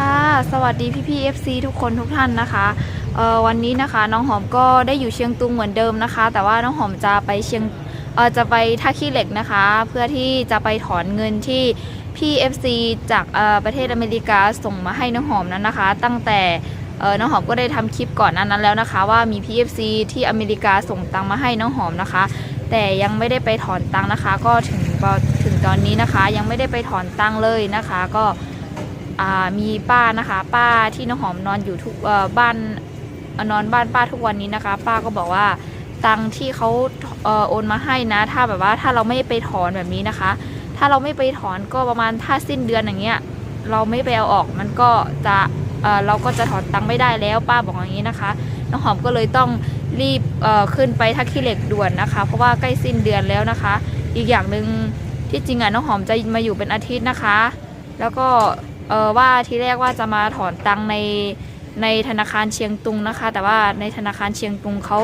ค่ะ สวัสดีพี่พี่ๆ FC ทุกคนทุกท่านนะคะเออวันนี้นะคะน้องหอมก็ได้อยู่เชียงตุงเหมือนเดิมนะคะ แต่ว่าน้องหอมจะไปเชียงเออจะไปท่าขี้เหล็กนะคะ เพื่อที่จะไปถอนเงินที่พี่ FC จากเออประเทศอเมริกาส่งมาให้น้องหอมนั้นนะคะ ตั้งแต่เออน้องหอมก็ได้ทำคลิปก่อนนั้นนั้นแล้วนะคะ ว่ามี PFC ที่อเมริกาส่งตังมาให้น้องหอมนะคะ แต่ยังไม่ได้ไปถอนตังนะคะ ก็ถึงถึงตอนนี้นะคะ ยังไม่ได้ไปถอนตังเลยนะคะ ก็ มีป้านะคะ ป้าที่น้องหอมนอนอยู่ทุกบ้านนอนบ้านป้าทุกวันนี้นะคะ ป้าก็บอกว่าตังที่เขาเออโอนมาให้นะ ถ้าแบบว่าถ้าเราไม่ไปถอนแบบนี้นะคะ ถ้าเราไม่ไปถอนก็ประมาณถ้าสิ้นเดือนอย่างเงี้ย เราไม่ไปเอาออกมันก็จะเเราก็จะถอนตังไม่ได้แล้วป้าบอกอย่างนี้นะคะน้องหอมก็เลยต้องรีบขึ้นไปทักขี้เหล็กด่วนนะคะ เพราะว่าใกล้สิ้นเดือนแล้วนะคะ อีกอย่างหนึ่งที่จริงอะน้องหอมจะมาอยู่เป็นอาทิตย์นะคะ แล้วก็ เออว่าทีแรกว่าจะมาถอนตังในในธนาคารเชียงตุงนะคะ แต่ว่าในธนาคารเชียงตุงเขา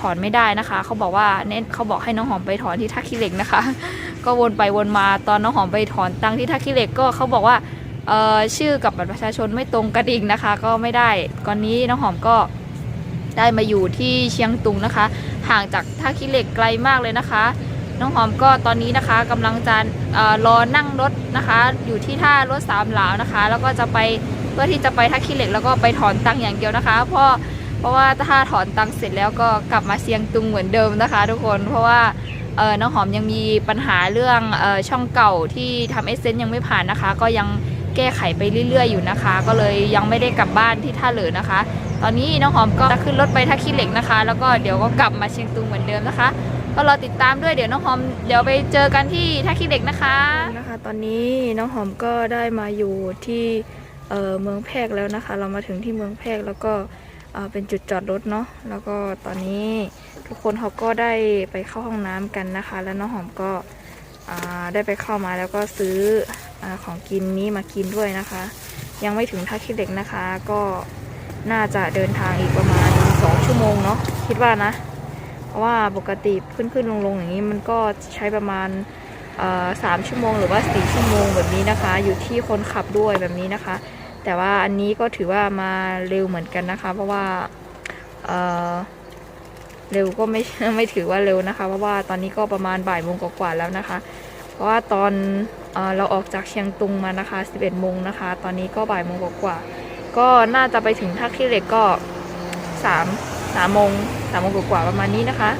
ถอนไม่ได้นะคะ เขาบอกว่าเน้นเขาบอกให้น้องหอมไปถอนที่ทักขี้เหล็กนะคะ ก็วนไปวนมาตอนน้องหอมไปถอนตังที่ทักขี้เหล็กก็เขาบอกว่าเออชื่อกับบัตรประชาชนไม่ตรงกันอีกนะคะ ก็ไม่ได้ก่อนนี้น้องหอมก็ได้มาอยู่ที่เชียงตุงนะคะ ห่างจากท่าขี้เหล็กไกลมากเลยนะคะ น้องหอมก็ตอนนี้นะคะกำลังจะเอ่อรอนั่งรถนะคะ อยู่ที่ท่ารถสามเหลานะคะ แล้วก็จะไปเพื่อที่จะไปท่าขี้เหล็กแล้วก็ไปถอนตังอย่างเดียวนะคะเพราะเพราะว่าถ้าถอนตังเสร็จแล้วก็กลับมาเชียงตุงเหมือนเดิมนะคะ ทุกคนเพราะว่าน้องหอมยังมีปัญหาเรื่องออช่องเก่าที่ทำเอเซนยังไม่ผ่านนะคะ ก็ยังแก้ไขไปเรื่อย ๆ อยู่นะคะ ก็เลยยังไม่ได้กลับบ้านที่ท่าเหลือนะคะ ตอนนี้น้องหอมก็จะขึ้นรถไปท่าขี้เหล็กนะคะ แล้วก็เดี๋ยวก็กลับมาเชียงตุงเหมือนเดิมนะคะ ก็รอติดตามด้วยเดี๋ยวน้องหอมเดี๋ยวไปเจอกันที่ท่าขี้เหล็กนะคะนะคะ ตอนนี้น้องหอมก็ได้มาอยู่ที่เเมืองแพรกแล้วนะคะ เรามาถึงที่เมืองแพรกแล้วก็เเป็นจุดจอดรถเนาะแล้วก็ตอนนี้ทุกคนเขาก็ได้ไปเข้าห้องน้ำกันนะคะ แล้วน้องหอมก็ได้ไปเข้ามาแล้วก็ซื้ออของกินนี้มากินด้วยนะคะ ยังไม่ถึงท่าขี้เหล็กนะคะ ก็น่าจะเดินทางอีกประมาณ 2 ชั่วโมงเนาะคิดว่านะ เพราะว่าปกติขึ้นขึ้นลงลงอย่างนี้มันก็ใช้ประมาณสามชั่วโมงหรือว่าสี่ชั่วโมงแบบนี้นะคะ อยู่ที่คนขับด้วยแบบนี้นะคะ แต่ว่าอันนี้ก็ถือว่ามาเร็วเหมือนกันนะคะ เพราะว่าเเร็วก็ไม่ไม่ถือว่าเร็วนะคะ เพราะว่าตอนนี้ก็ประมาณบ่ายโมงกว่าแล้วนะคะ เพราะว่าตอนเออเราออกจากเชียงตุงมานะคะ 11โมงนะคะ ตอนนี้ก็บ่ายโมงกว่าก็น่าจะไปถึงท่าขี้เหล็กก็ 3 3โมง3โมงกว่าๆประมาณนี้นะคะ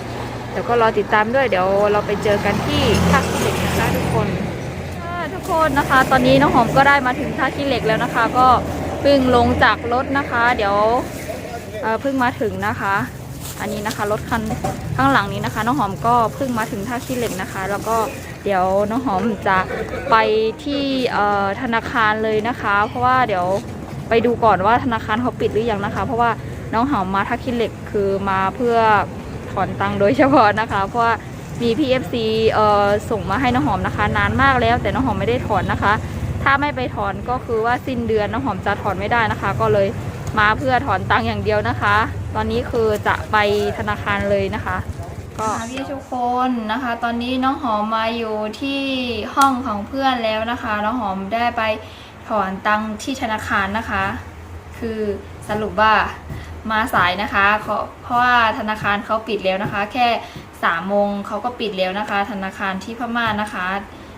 เดี๋ยวก็รอติดตามด้วยเดี๋ยวเราไปเจอกันที่ท่าขี้เหล็กนะคะทุกคนค่ะทุกคนนะคะ ตอนนี้น้องหอมก็ได้มาถึงท่าขี้เหล็กแล้วนะคะ ก็เพิ่งลงจากรถนะคะ เดี๋ยวเพิ่งมาถึงนะคะ อันนี้นะคะรถคันข้างหลังนี้นะคะ น้องหอมก็เพิ่งมาถึงท่าขี้เหล็กนะคะ แล้วก็เดี๋ยวน้องหอมจะไปที่ธนาคารเลยนะคะ เพราะว่าเดี๋ยวไปดูก่อนว่าธนาคารเขาปิดหรือยังนะคะ เพราะว่า น้องหอมมาท่าขี้เหล็กคือมาเพื่อถอนตังค์โดยเฉพาะนะคะ เพราะว่ามี PFC เอ่อส่งมาให้น้องหอมนะคะ นานมากแล้วแต่น้องหอมไม่ได้ถอนนะคะ ถ้าไม่ไปถอนก็คือว่าสิ้นเดือนน้องหอมจะถอนไม่ได้นะคะ ก็เลยมาเพื่อถอนตังค์อย่างเดียวนะคะ ตอนนี้คือจะไปธนาคารเลยนะคะ ก็พี่ทุกคนนะคะ ตอนนี้น้องหอมมาอยู่ที่ห้องของเพื่อนแล้วนะคะ น้องหอมได้ไปถอนตังค์ที่ธนาคารนะคะ คือสรุปว่า มาสายนะคะเพราะเพราะว่าธนาคารเขาปิดแล้วนะคะ แค่สามโมงเขาก็ปิดแล้วนะคะ ธนาคารที่พม่านะคะ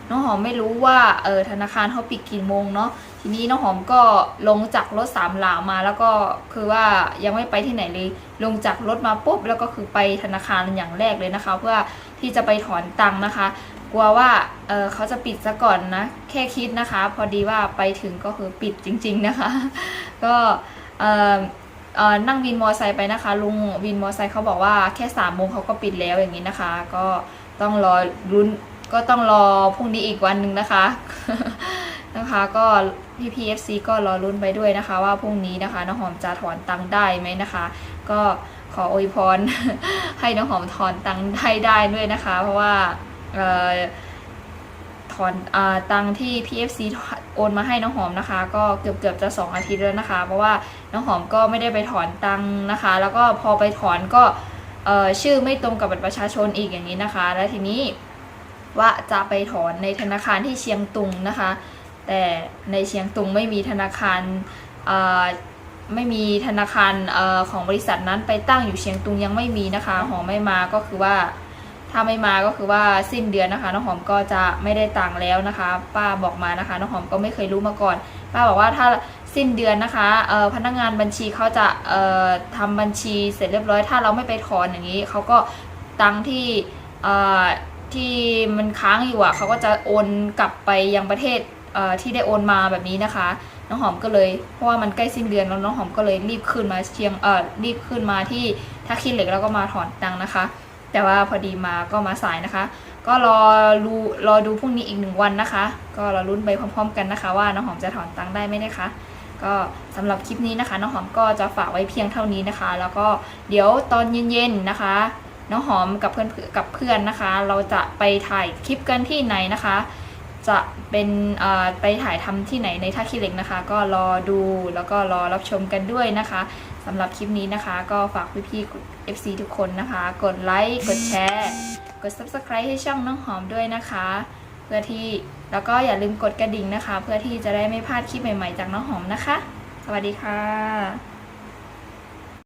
น้องหอมไม่รู้ว่าเออธนาคารเขาปิดกี่โมงเนาะทีนี้น้องหอมก็ลงจากรถสามหลามาแล้วก็คือว่ายังไม่ไปที่ไหนเลย ลงจากรถมาปุ๊บแล้วก็คือไปธนาคารอย่างแรกเลยนะคะ เพื่อที่จะไปถอนตังค์นะคะ กลัวว่าเออเขาจะปิดซะก่อนนะแค่คิดนะคะ พอดีว่าไปถึงก็คือปิดจริง ๆนะคะ ก็เออเอ่อ นั่งวินมอไซค์ไปนะคะ ลุงวินมอไซค์เขาบอกว่าแค่สามโมงเขาก็ปิดแล้วอย่างนี้นะคะ ก็ต้องรอรุ้นก็ต้องรอพรุ่งนี้อีกวันหนึ่งนะคะ นะคะ ก็พี่ PFC ก็รอรุ้นไปด้วยนะคะ ว่าพรุ่งนี้นะคะน้องหอมจะถอนตังค์ได้ไหมนะคะ ก็ขออวยพรให้น้องหอมถอนตังค์ได้ได้ด้วยนะคะ เพราะว่าเอ่อ ถอนอตังที่ PFC โอนมาให้น้องหอมนะคะ ก็เกือบเกือบจะ 2 อาทิตย์แล้วนะคะ เพราะว่าน้องหอมก็ไม่ได้ไปถอนตังนะคะ แล้วก็พอไปถอนก็ชื่อไม่ตรงกับบัตรประชาชนอีกอย่างนี้นะคะ แล้วทีนี้ว่าจะไปถอนในธนาคารที่เชียงตุงนะคะ แต่ในเชียงตุงไม่มีธนาคารไม่มีธนาคารอของบริษัทนั้นไปตั้งอยู่เชียงตุงยังไม่มีนะคะ หอมไม่มาก็คือว่า ถ้าไม่มาก็คือว่าสิ้นเดือนนะคะน้องหอมก็จะไม่ได้ตังค์แล้วนะคะ ป้าบอกมานะคะน้องหอมก็ไม่เคยรู้มาก่อน ป้าบอกว่าถ้าสิ้นเดือนนะคะพนักงานบัญชีเขาจะเอ่อทำบัญชีเสร็จเรียบร้อย ถ้าเราไม่ไปถอนอย่างนี้เขาก็ตังค์ที่ที่มันค้างอยู่อะเขาก็จะโอนกลับไปยังประเทศเที่ได้โอนมาแบบนี้นะคะ น้องหอมก็เลยเพราะว่ามันใกล้สิ้นเดือนแล้วน้องหอมก็เลยรีบขึ้นมาเชียงเออรีบขึ้นมาที่ท่าขี้เหล็กแล้วก็มาถอนตังค์นะคะ แต่ว่าพอดีมาก็มาสายนะคะ ก็รอรูรอดูพรุ่งนี้อีกหนึ่งวันนะคะ ก็รอรุ้นไปพร้อมๆกันนะคะ ว่าน้องหอมจะถอนตังค์ได้ไหมนะคะ ก็สำหรับคลิปนี้นะคะ น้องหอมก็จะฝากไว้เพียงเท่านี้นะคะ แล้วก็เดี๋ยวตอนเย็นๆนะคะ น้องหอมกับเพื่อนกับเพื่อนนะคะ เราจะไปถ่ายคลิปกันที่ไหนนะคะจะเป็นไปถ่ายทำที่ไหนในท่าขี้เหล็กนะคะ ก็รอดูแล้วก็รอรับชมกันด้วยนะคะ สำหรับคลิปนี้นะคะ ก็ฝากพี่ๆ FC ทุกคนนะคะ กดไลค์ กดแชร์ กด Subscribe ให้ช่องน้องหอมด้วยนะคะ เพื่อที่แล้วก็อย่าลืมกดกระดิ่งนะคะ เพื่อที่จะได้ไม่พลาดคลิปใหม่ๆ จากน้องหอมนะคะ สวัสดีค่ะ